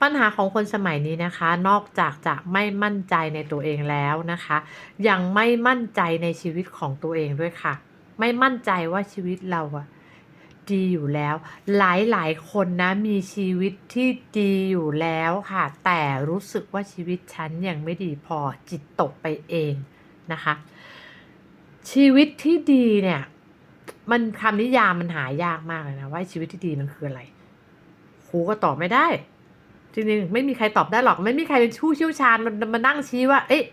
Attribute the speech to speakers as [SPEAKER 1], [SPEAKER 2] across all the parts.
[SPEAKER 1] ปัญหาของคนสมัยนี้นะคะ นอกจากจะไม่มั่นใจในตัวเองแล้วนะคะ ยังไม่มั่นใจในชีวิตของตัวเองด้วยค่ะ ไม่มั่นใจว่าชีวิตเราอะดีอยู่แล้ว หลายหลายคนนะมีชีวิตที่ดีอยู่แล้วค่ะ แต่รู้สึกว่าชีวิตฉันยังไม่ดีพอจิตตกไปเองนะคะ ชีวิตที่ดีเนี่ย มันคำนิยามมันหายากมากเลยนะว่าชีวิตที่ดีมันคืออะไรครูก็ตอบไม่ได้ จริงๆไม่มีใครตอบได้หรอก ไม่มีใครเป็นผู้เชี่ยวชาญมันมานั่งชี้ว่า เอ๊ะ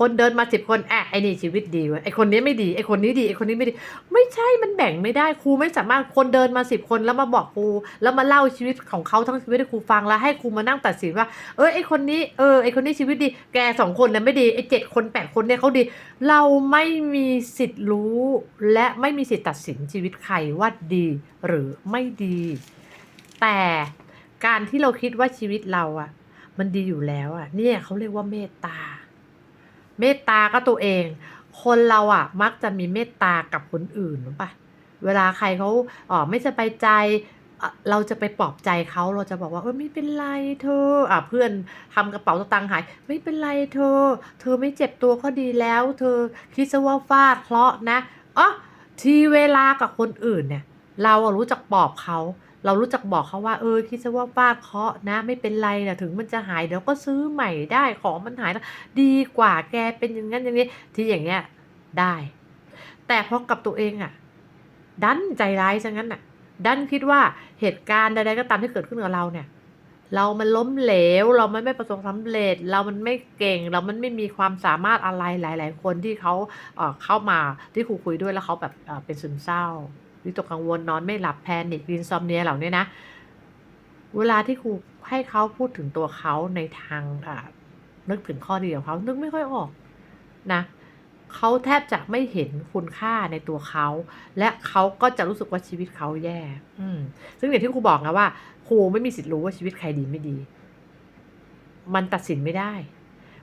[SPEAKER 1] คนเดินมาสิบคนแอะไอ้นี่ชีวิตดีเว้ยไอ้คนนี้ไม่ดีไอ้คนนี้ดีไอ้คนนี้ไม่ดี ไม่ใช่มันแบ่งไม่ได้ครูไม่สามารถคนเดินมาสิบคนแล้วมาบอกครูแล้วมาเล่าชีวิตของเขาทั้งชีวิตให้ครูฟังแล้วให้ครูมานั่งตัดสินว่า เออไอ้คนนี้เออไอ้คนนี้ชีวิตดี แกสองคนเนี่ยไม่ดีไอ้เจ็ดคนแปดคนเนี่ยเขาดี เราไม่มีสิทธิ์รู้ และไม่มีสิทธิ์ตัดสินชีวิตใครว่าดีหรือไม่ดี แต่ การที่เราคิดว่าชีวิตเราอะมันดีอยู่แล้วอะเนี่ยเขาเรียกว่าเมตตา เมตตาก็ตัวเอง คนเราอะมักจะมีเมตตากับคนอื่นรู้ปะเวลาใครเขาอ๋อไม่สบายใจเราจะไปปลอบใจเขาเราจะบอกว่าเออไม่เป็นไรเธออะเพื่อนทำกระเป๋าตางค์หาย ไม่เป็นไรเธอ เธอไม่เจ็บตัวก็ดีแล้ว เธอคิดซะว่าฟาดเคราะห์นะอ๋อทีเวลากับคนอื่นเนี่ย เราอะรู้จักปลอบเขา เรารู้จักบอกเขาว่าเออคิดซะว่าฟาดเคาะนะ ไม่เป็นไรนะถึงมันจะหายเดี๋ยวก็ซื้อใหม่ได้ของมันหายแล้วดีกว่าแกเป็นอย่างนั้นอย่างนี้ที่อย่างเงี้ยได้ แต่พอกับตัวเองอะดันใจร้ายซะงั้นอะดันคิดว่าเหตุการณ์ใดๆก็ตามที่เกิดขึ้นกับเราเนี่ย เรามันล้มเหลว เรามันไม่ประสบความสำเร็จ เรามันไม่เก่ง เรามันไม่มีความสามารถอะไรหลาย ๆ คนที่เขาเข้ามาที่ครูคุยด้วยแล้วเขาแบบเป็นซึมเศร้า วิตกกังวลนอนไม่หลับแพนิควินซอมเนียเหล่านี้นะ เวลาที่ครูให้เขาพูดถึงตัวเขาในทางอ่านึกถึงข้อดีของเขานึกไม่ค่อยออกนะเขาแทบจะไม่เห็นคุณค่าในตัวเขา และเขาก็จะรู้สึกว่าชีวิตเขาแย่ อืซึ่งอย่างที่ครูบอกนะว่าครูไม่มีสิทธิ์รู้ว่าชีวิตใครดีไม่ดี มันตัดสินไม่ได้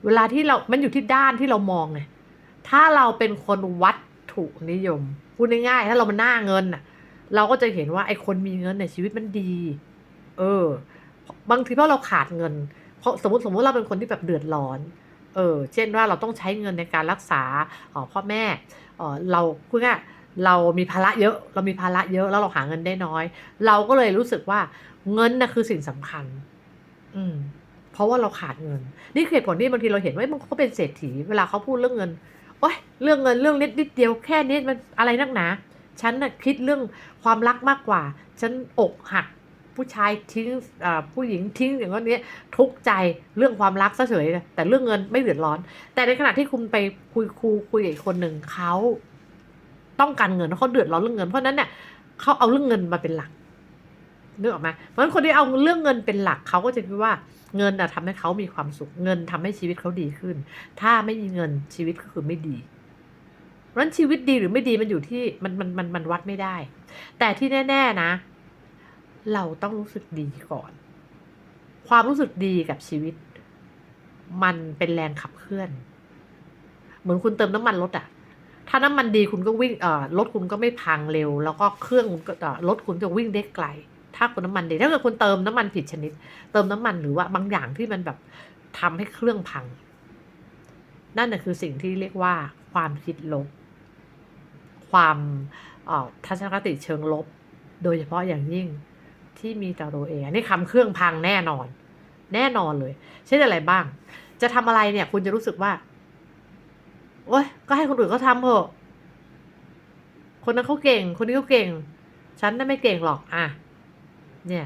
[SPEAKER 1] เวลาที่เรา มันอยู่ที่ด้านที่เรามองไงถ้าเราเป็นคนวัต ถุนิยม พูดง่ายๆ ถ้าเรามันหน้าเงินน่ะเราก็จะเห็นว่าไอ้คนมีเงินเนี่ยชีวิตมันดี เออ บางทีเพราะเราขาดเงิน เพราะสมมติสมมติเราเป็นคนที่แบบเดือดร้อน เออ เช่นว่าเราต้องใช้เงินในการรักษาออพ่อแม่เออเราพูดง่ายๆเรามีภาระเยอะ เรามีภาระเยอะแล้วเราหาเงินได้น้อย เราก็เลยรู้สึกว่าเงินน่ะคือสิ่งสำคัญ อืม เพราะว่าเราขาดเงิน นี่คือเหตุผลที่บางทีเราเห็นว่ามันก็เป็นเศรษฐี เวลาเขาพูดเรื่องเงิน โอ๊ยเรื่องเงินเรื่องนิดนิดเดียวแค่นี้มันอะไรนักหนา ฉันน่ะคิดเรื่องความรักมากกว่า ฉันอกหักผู้ชายทิ้งผู้หญิงทิ้งอย่างนี้ยทุกข์ใจเรื่องความรักซะเฉยแต่เรื่องเงินไม่เดือดร้อน แต่ในขณะที่คุณไปคุยครูคุยกับอีกคนหนึ่งเขาต้องการเงินเขาเดือดร้อนเรื่องเงินเพราะนั้นเนี่ยเขาเอาเรื่องเงินมาเป็นหลัก นึกออกไหมเพราะฉะนั้นคนที่เอาเรื่องเงินเป็นหลักเขาก็จะคิดว่าเงินนะทำให้เขามีความสุข เงินทำให้ชีวิตเขาดีขึ้น ถ้าไม่มีเงินชีวิตก็คือไม่ดี เพราะฉะนั้นชีวิตดีหรือไม่ดีมันอยู่ที่มันมันมันมันวัดไม่ได้ แต่ที่แน่ ๆนะ เราต้องรู้สึกดีก่อน ความรู้สึกดีกับชีวิต มันเป็นแรงขับเคลื่อน เหมือนคุณเติมน้ำมันรถอะถ้าน้ำมันดีคุณก็วิ่งเอ่อรถคุณก็ไม่พังเร็ว แล้วก็เครื่องคุณก็รถคุณจะวิ่งได้ไกล ถ้าคุณน้ำมันดีถ้าเกิดคุณเติมน้ำมันผิดชนิด เติมน้ำมันหรือว่าบางอย่างที่มันแบบทำให้เครื่องพัง นั่นน่ะคือสิ่งที่เรียกว่าความคิดลบ ความออทัศนคติเชิงลบ โดยเฉพาะอย่างยิ่งที่มีต่อตัวเองอันนี่คำเครื่องพังแน่นอน แน่นอนเลย เช่นอะไรบ้าง จะทำอะไรเนี่ย คุณจะรู้สึกว่าโอ๊ยก็ให้คนอื่นเขาทำเถอะคนนั้นเขาเก่ง คนนี้เขาเก่ง ฉันน่ะไม่เก่งหรอก อะ เนี่ย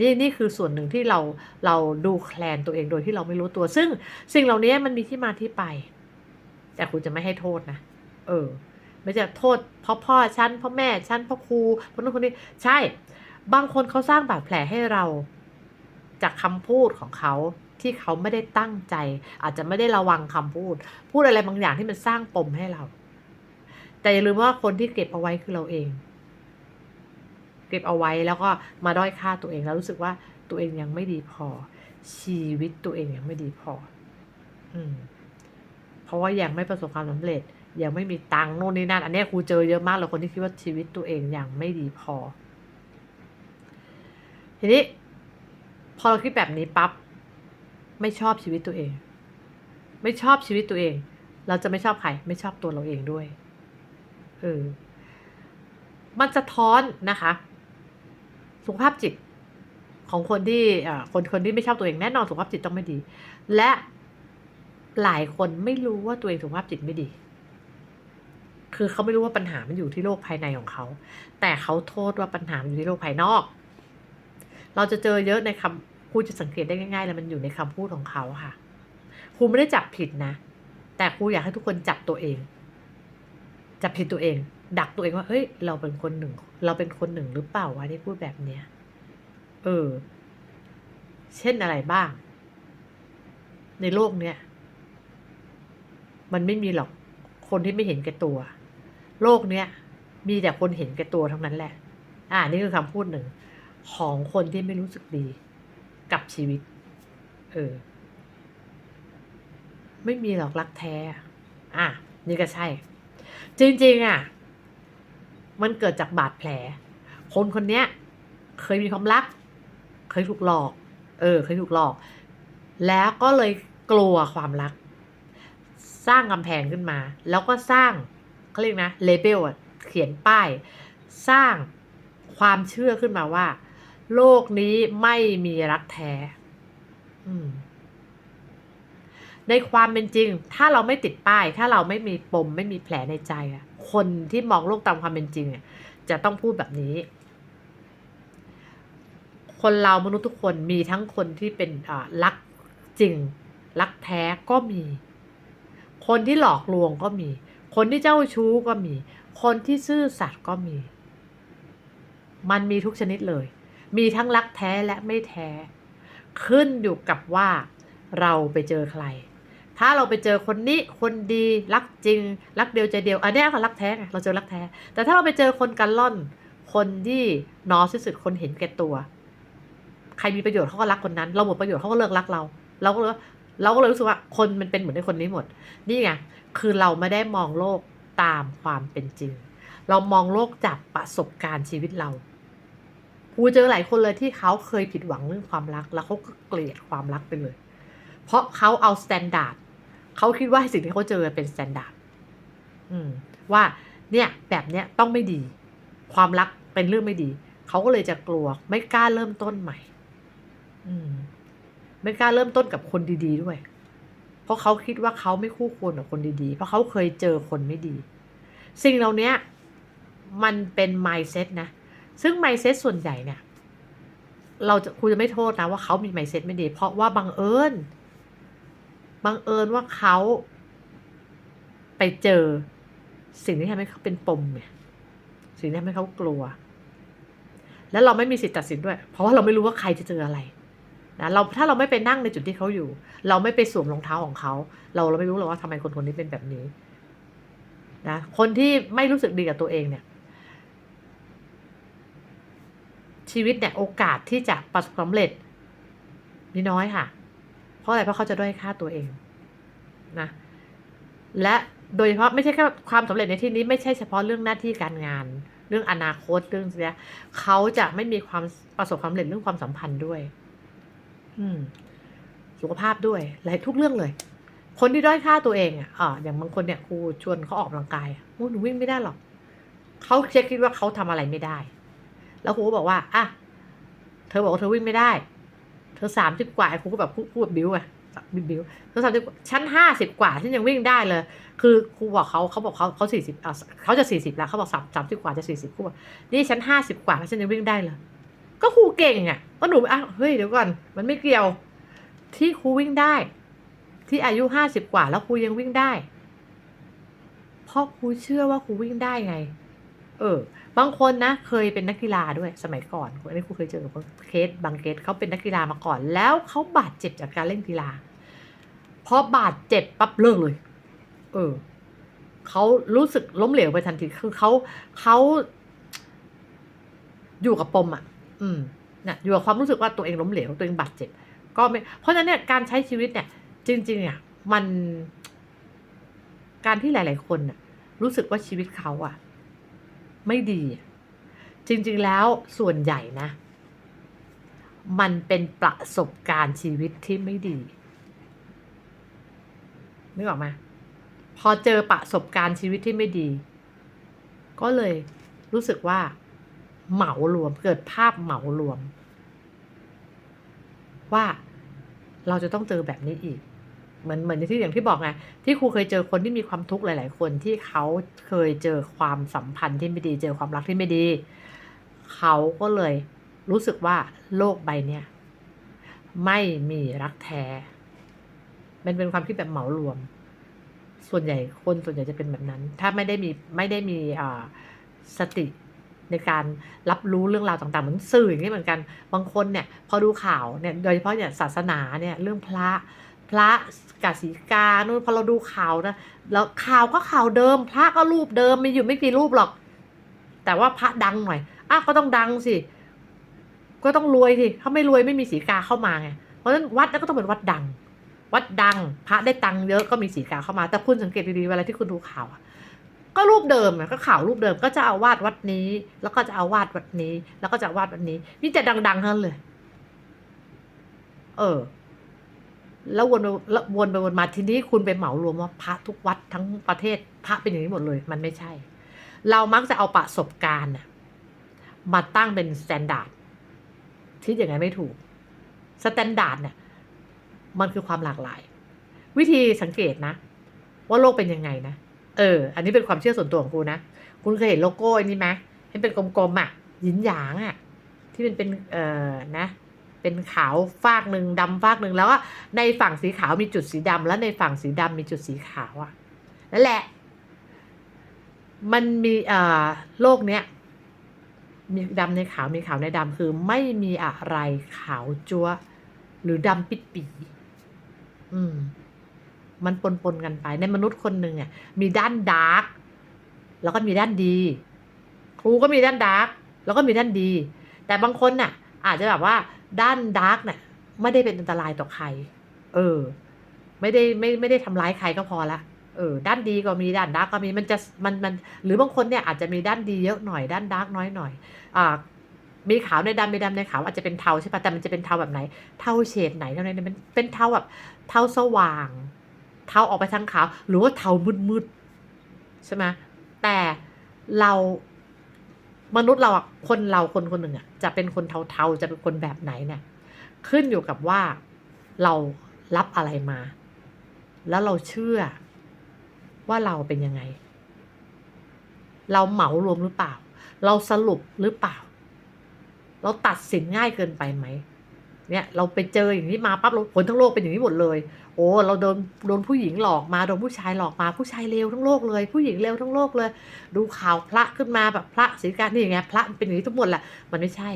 [SPEAKER 1] นี่นี่คือส่วนหนึ่งที่เราเราดูแคลนตัวเองโดยที่เราไม่รู้ตัว ซึ่งสิ่งเหล่านี้มันมีที่มาที่ไป แต่คุณจะไม่ให้โทษนะ เออ ไม่จะโทษเพราะพ่อฉันเพราะแม่ฉันเพราะครูเพราะนู้นคนนี้ใช่ บางคนเขาสร้างบาดแผลให้เราจากคำพูดของเขาที่เขาไม่ได้ตั้งใจ อาจจะไม่ได้ระวังคำพูด พูดอะไรบางอย่างที่มันสร้างปมให้เรา แต่อย่าลืมว่าคนที่เก็บเอาไว้คือเราเอง เก็บเอาไว้แล้วก็มาด้อยค่าตัวเองแล้วรู้สึกว่าตัวเองยังไม่ดีพอ ชีวิตตัวเองยังไม่ดีพอ อืม เพราะว่ายังไม่ประสบความสำเร็จ ยังไม่มีตังค์โน่นนี่นั่น อันนี้ครูเจอเยอะมากเลยคนที่คิดว่าชีวิตตัวเองยังไม่ดีพอ ทีนี้ พอเราคิดแบบนี้ปั๊บไม่ชอบชีวิตตัวเอง ไม่ชอบชีวิตตัวเอง เราจะไม่ชอบใครไม่ชอบตัวเราเองด้วยเออมันจะท้อนนะคะ สุขภาพจิตของคนที่คนคนที่ไม่ชอบตัวเองแน่นอนสุขภาพจิตต้องไม่ดี และหลายคนไม่รู้ว่าตัวเองสุขภาพจิตไม่ดี คือเขาไม่รู้ว่าปัญหามันอยู่ที่โลกภายในของเขา แต่เขาโทษว่าปัญหามันอยู่ที่โลกภายนอก เราจะเจอเยอะในคำครูจะสังเกตได้ง่ายๆเลยมันอยู่ในคำพูดของเขาค่ะ ครูไม่ได้จับผิดนะ แต่ครูอยากให้ทุกคนจับตัวเอง จับผิดตัวเอง ดักตัวเองว่าเฮ้ยเราเป็นคนหนึ่ง เราเป็นคนหนึ่งหรือเปล่าวะที่พูดแบบเนี้ย เออ เช่นอะไรบ้าง ในโลกเนี้ยมันไม่มีหรอกคนที่ไม่เห็นแก่ตัว โลกเนี้ยมีแต่คนเห็นแก่ตัวทั้งนั้นแหละ อ่า นี่คือคำพูดหนึ่ง ของคนที่ไม่รู้สึกดีกับชีวิต เออ ไม่มีหรอกรักแท้อะอะ นี่ก็ใช่ จริง ๆ อะ มันเกิดจากบาดแผล คนคนเนี้ยเคยมีความรัก เคยถูกหลอก เออ เคยถูกหลอก แล้วก็เลยกลัวความรัก สร้างกำแพงขึ้นมา แล้วก็สร้างเขาเรียกนะเลเบลเขียนป้าย สร้างความเชื่อขึ้นมาว่า โลกนี้ไม่มีรักแท้ อืม ในความเป็นจริง ถ้าเราไม่ติดป้าย ถ้าเราไม่มีปม ไม่มีแผลในใจอะคนที่มองโลกตามความเป็นจริงอะจะต้องพูดแบบนี้ คนเรามนุษย์ทุกคนมีทั้งคนที่เป็นรักจริง รักแท้ก็มี คนที่หลอกลวงก็มี คนที่เจ้าชู้ก็มี คนที่ซื่อสัตย์ก็มี มันมีทุกชนิดเลย มีทั้งรักแท้และไม่แท้ ขึ้นอยู่กับว่าเราไปเจอใคร ถ้าเราไปเจอคนนี้คนดีรักจริง รักเดียวใจเดียวอันนี้ก็รักแท้ไงเราเจอรักแท้ แต่ถ้าเราไปเจอคนกันล่อน คนที่นอที่สุดคนเห็นแก่ตัว ใครมีประโยชน์เขาก็รักคนนั้น เราหมดประโยชน์เขาก็เลิกรักเรา เราก็เลยเราก็เลยรู้สึกว่าคนมันเป็นเหมือนในคนนี้หมด นี่ไงคือเราไม่ได้มองโลกตามความเป็นจริง เรามองโลกจากประสบการณ์ชีวิตเราครูเจอหลายคนเลยที่เขาเคยผิดหวังเรื่องความรัก แล้วเขาก็เกลียดความรักไปเลย เพราะเขาเอาสแตนดาร์ด เขาคิดว่าสิ่งที่เขาเจอเป็นสแตนดาร์ดว่าเนี่ยแบบเนี้ยต้องไม่ดี ความรักเป็นเรื่องไม่ดี เขาก็เลยจะกลัว ไม่กล้าเริ่มต้นใหม่ อืม ไม่กล้าเริ่มต้นกับคนดี ๆ ด้วย เพราะเขาคิดว่าเขาไม่คู่ควรกับคนดี ๆ เพราะเขาเคยเจอคนไม่ดี สิ่งเหล่านี้มันเป็น mindset นะ ซึ่ง mindset ส่วนใหญ่เนี่ย เราจะครูจะไม่โทษนะว่าเขามี mindset ไม่ดี เพราะว่าบังเอิญ บังเอิญว่าเขาไปเจอ สิ่งที่ทำให้เขาเป็นปมเนี่ยสิ่งที่ทำให้เขากลัว แล้วเราไม่มีสิทธิ์ตัดสินด้วย เพราะว่าเราไม่รู้ว่าใครจะเจออะไรนะเราถ้าเราไม่ไปนั่งในจุดที่เขาอยู่ เราไม่ไปสวมรองเท้าของเขา เราเราไม่รู้หรอกว่าทำไมคนคนนี้เป็นแบบนี้นะคนที่ไม่รู้สึกดีกับตัวเองเนี่ย ชีวิตเนี่ยโอกาสที่จะประสบความสำเร็จมีน้อยค่ะ เพราะอะไรเพราะเขาจะด้อยค่าตัวเองนะและโดยเฉพาะไม่ใช่แค่ความสำเร็จในที่นี้ไม่ใช่เฉพาะเรื่องหน้าที่การงาน เรื่องอนาคตเรื่องเนี้ยเขาจะไม่มีความประสบความสำเร็จเรื่องความสัมพันธ์ด้วย อืมสุขภาพด้วยหลายทุกเรื่องเลย คนที่ด้อยค่าตัวเองอะอย่างบางคนเนี่ยครูชวนเขาออกกำลังกายอะโอ้หนูวิ่งไม่ได้หรอกเขาเช็คคิดว่าเขาทำอะไรไม่ได้ แล้วครูก็บอกว่าอะเธอบอกว่าเธอวิ่งไม่ได้ ธอสามสิบกว่าครูก็แบบพูดบิ้วอะบิ้วบิ้วเธอสามสิบชั้นห้าสิบกว่าฉันยังวิ่งได้เลย คือครูบอกเขาเขาบอกเขาเขาสี่สิบเขาจะสี่สิบแล้วเขาบอกสามสามสิบกว่าจะสี่สิบครูบอกนี่ฉันห้าสิบกว่าแล้วฉันยังวิ่งได้เลย ก็ครูเก่งอะก็หนูอะเฮ้ยเดี๋ยวก่อน มันไม่เกี่ยว ที่ครูวิ่งได้ ที่อายุห้าสิบกว่าแล้วครูยังวิ่งได้ เพราะครูเชื่อว่าครูวิ่งได้ไง เออ บางคนนะเคยเป็นนักกีฬาด้วยสมัยก่อนอันนี้ครูเคยเจอกับเคสบางเคสเขาเป็นนักกีฬามาก่อน แล้วเขาบาดเจ็บจากการเล่นกีฬาพอบาดเจ็บปั๊บเลิกเลย เออเขารู้สึกล้มเหลวไปทันทีคือเขาเขาอยู่กับปมอะ อืมนะอยู่กับความรู้สึกว่าตัวเองล้มเหลวตัวเองบาดเจ็บ ก็ไม่เพราะฉะนั้นเนี่ยการใช้ชีวิตเนี่ย จริงๆอะมัน การที่หลาย ๆ คนน่ะ รู้สึกว่าชีวิตเขาอะ ไม่ดี จริงๆแล้วส่วนใหญ่นะ มันเป็นประสบการณ์ชีวิตที่ไม่ดีนึกออกไหมพอเจอประสบการณ์ชีวิตที่ไม่ดี ก็เลยรู้สึกว่า เหมารวมเกิดภาพเหมารวม ว่าเราจะต้องเจอแบบนี้อีก เหมือนเหมือนที่อย่างที่บอกไงที่ครูเคยเจอคนที่มีความทุกข์หลาย ๆ คนที่เขาเคยเจอความสัมพันธ์ที่ไม่ดี เจอความรักที่ไม่ดี เขาก็เลยรู้สึกว่าโลกใบเนี้ยไม่มีรักแท้มันเป็นความคิดแบบเหมารวม ส่วนใหญ่คนส่วนใหญ่จะเป็นแบบนั้น ถ้าไม่ได้มีไม่ได้มีอ่าสติในการรับรู้เรื่องราวต่างๆ เหมือนสื่ออย่างนี้เหมือนกัน บางคนเนี่ย พอดูข่าวเนี่ย โดยเฉพาะเนี่ยศาสนาเนี่ยเรื่องพระ พระกาสีกานู่นพอเราดูข่าวนะแล้วข่าวก็ข่าวเดิม พระก็รูปเดิมมีอยู่ไม่กี่รูปหรอก แต่ว่าพระดังหน่อยอ้าวก็ต้องดังสิ ก็ต้องรวยสิถ้าไม่รวยไม่มีสีกาเข้ามาไงเพราะฉะนั้นวัดนั้นก็ต้องเป็นวัดดัง วัดดัง พระได้ตังค์เยอะก็มีสีกาเข้ามา แต่คุณสังเกตดีๆเวลาที่คุณดูข่าวก็รูปเดิมก็ข่าวรูปเดิมก็จะเอาวาดวัดนี้ แล้วก็จะเอาวาดวัดนี้ แล้วก็จะาวาดวัดนี้นี่จะดังๆทั้งนั้นเลย เออ แล้ววนไปวนไปวนมาทีนี้คุณไปเหมารวมว่าพระทุกวัดทั้งประเทศพระเป็นอย่างนี้หมดเลย มันไม่ใช่ เรามักจะเอาประสบการณ์มาตั้งเป็นสแตนดาร์ดที่อย่างไงไม่ถูกสแตนดาร์ดเนี่ยมันคือความหลากหลาย วิธีสังเกตนะ ว่าโลกเป็นยังไงนะเออ อันนี้เป็นความเชื่อส่วนตัวของคุณนะคุณเคยเห็นโลโก้อันนี้ไหมให้เป็นกลมๆอะ หยินหยางอะ ที่มันเป็นเอ่อนะ เป็นขาวฟากหนึ่งดำฟากหนึ่งแล้วก็ในฝั่งสีขาวมีจุดสีดำแล้วในฝั่งสีดำมีจุดสีขาวอะนั่นแหละ มันมีเอ่อโลกเนี้ยมีดำในขาวมีขาวในดำคือไม่มีอะไรขาวจัวหรือดำปิดปีอืม มันปนปนกันไป ในมนุษย์คนหนึ่งอะมีด้านดาร์กแล้วก็มีด้านดี ครูก็มีด้านดาร์กแล้วก็มีด้านดี แต่บางคนน่ะ อาจจะแบบว่า ด้านดาร์กเนี่ยไม่ได้เป็นอันตรายต่อใคร เออ ไม่ได้ไม่ไม่ได้ทำร้ายใครก็พอละเออ ด้านดีก็มีด้านดาร์กก็มีมันจะมันมัน หรือบางคนเนี่ยอาจจะมีด้านดีเยอะหน่อยด้านดาร์กน้อยหน่อย อ่า มีขาวในดำมีดำในขาวอาจจะเป็นเทาใช่ปะแต่มันจะเป็นเทาแบบไหน เทาเฉดไหนเท่านั้นมันเป็นเทาแบบเทาสว่าง เทาออกไปทางขาว หรือว่าเทามืดๆใช่ไหมแต่เรา มนุษย์เราอะคนเราคนคนหนึ่งอะจะเป็นคนเทาๆ จะเป็นคนแบบไหนเนี่ยขึ้นอยู่กับว่าเรารับอะไรมา แล้วเราเชื่อว่าเราเป็นยังไง เราเหมารวมหรือเปล่า เราสรุปหรือเปล่า เราตัดสินง่ายเกินไปไหม เนี่ยเราไปเจออย่างนี้มาปั๊บเราผลทั้งโลกเป็นอย่างนี้หมดเลย โอ้เราโดนโดนผู้หญิงหลอกมาโดนผู้ชายหลอกมาผู้ชายเลวทั้งโลกเลย ผู้หญิงเลวทั้งโลกเลย ดูข่าวพระขึ้นมาแบบพระศรีการนี่ไงพระมันเป็นอย่างนี้ทั้งหมดแหละมันไม่ใช่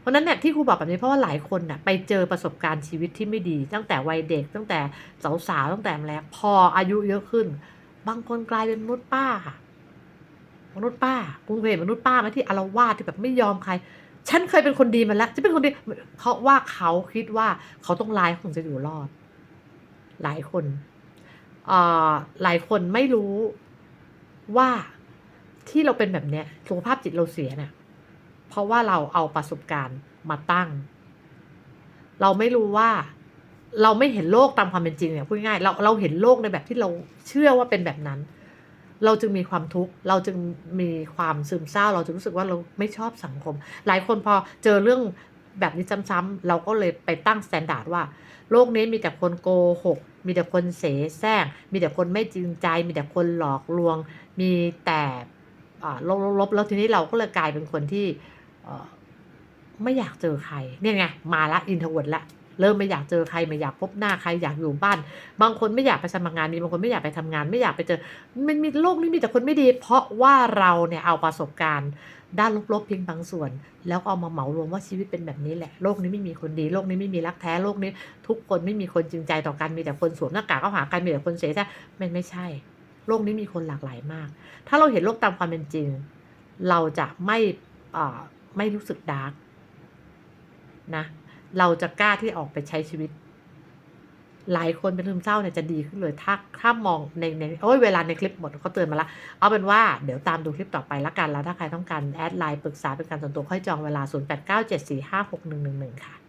[SPEAKER 1] เพราะนั้นเนี่ยที่ครูบอกแบบนี้เพราะว่าหลายคนน่ะไปเจอประสบการณ์ชีวิตที่ไม่ดี ตั้งแต่วัยเด็กตั้งแต่สาวๆตั้งแต่แรกพออายุเยอะขึ้น บางคนกลายเป็นมนุษย์ป้า มนุษย์ป้าคุณเคยเห็นมนุษย์ป้าไหมที่อารวาสที่แบบไม่ยอมใคร ฉันเคยเป็นคนดีมาแล้วจะเป็นคนดี เพราะว่าเขาคิดว่าเขาต้องลายคงจะอยู่รอด หลายคนเอ่อหลายคนไม่รู้ว่าที่เราเป็นแบบเนี้ยสุขภาพจิตเราเสียเนี่ยเพราะว่าเราเอาประสบการณ์มาตั้ง เราไม่รู้ว่า เราไม่เห็นโลกตามความเป็นจริงเนี่ยพูดง่ายเราเราเห็นโลกในแบบที่เราเชื่อว่าเป็นแบบนั้น เราจึงมีความทุกข์ เราจึงมีความซึมเศร้า เราจึงรู้สึกว่าเราไม่ชอบสังคม หลายคนพอเจอเรื่องแบบนี้ซ้ำๆเราก็เลยไปตั้งสแตนดาร์ดว่า โลกนี้มีแต่คนโกหก มีแต่คนเสแสร้ง มีแต่คนไม่จริงใจ มีแต่คนหลอกลวง มีแต่อ่าลบๆแล้วทีนี้เราก็เลยกลายเป็นคนที่ไม่อยากเจอใคร เนี่ยไง มาละอินทวดละ เริ่มไม่อยากเจอใครไม่อยากพบหน้าใครอยากอยู่บ้าน บางคนไม่อยากไปสมัครงานมีบางคนไม่อยากไปทำงาน ไม่อยากไปเจอ มันมีโลกนี้มีแต่คนไม่ดี เพราะว่าเราเนี่ยเอาประสบการณ์ ด้านลบๆเพียงบางส่วน แล้วก็เอามาเหมารวมว่าชีวิตเป็นแบบนี้แหละโลกนี้ไม่มีคนดีโลกนี้ไม่มีรักแท้โลกนี้ ทุกคนไม่มีคนจริงใจต่อกันมีแต่คนสวมหน้ากากเข้าหากันมีแต่คนเสียใจมันไม่ใช่ โลกนี้มีคนหลากหลายมาก ถ้าเราเห็นโลกตามความเป็นจริง เราจะไม่อ่าไม่รู้สึกดาร์กนะ เราจะกล้าที่ออกไปใช้ชีวิต หลายคนเป็นซึมเศร้าเนี่ยจะดีขึ้นเลย ถ้าถ้ามองในในโอ้ยเวลาในคลิปหมดเขาเตือนมาแล้วเอาเป็นว่าเดี๋ยวตามดูคลิปต่อไปละกันแล้วถ้าใครต้องการแอดไลน์ปรึกษาเป็นการส่วนตัวค่อยจองเวลา 0897456111 ค่ะ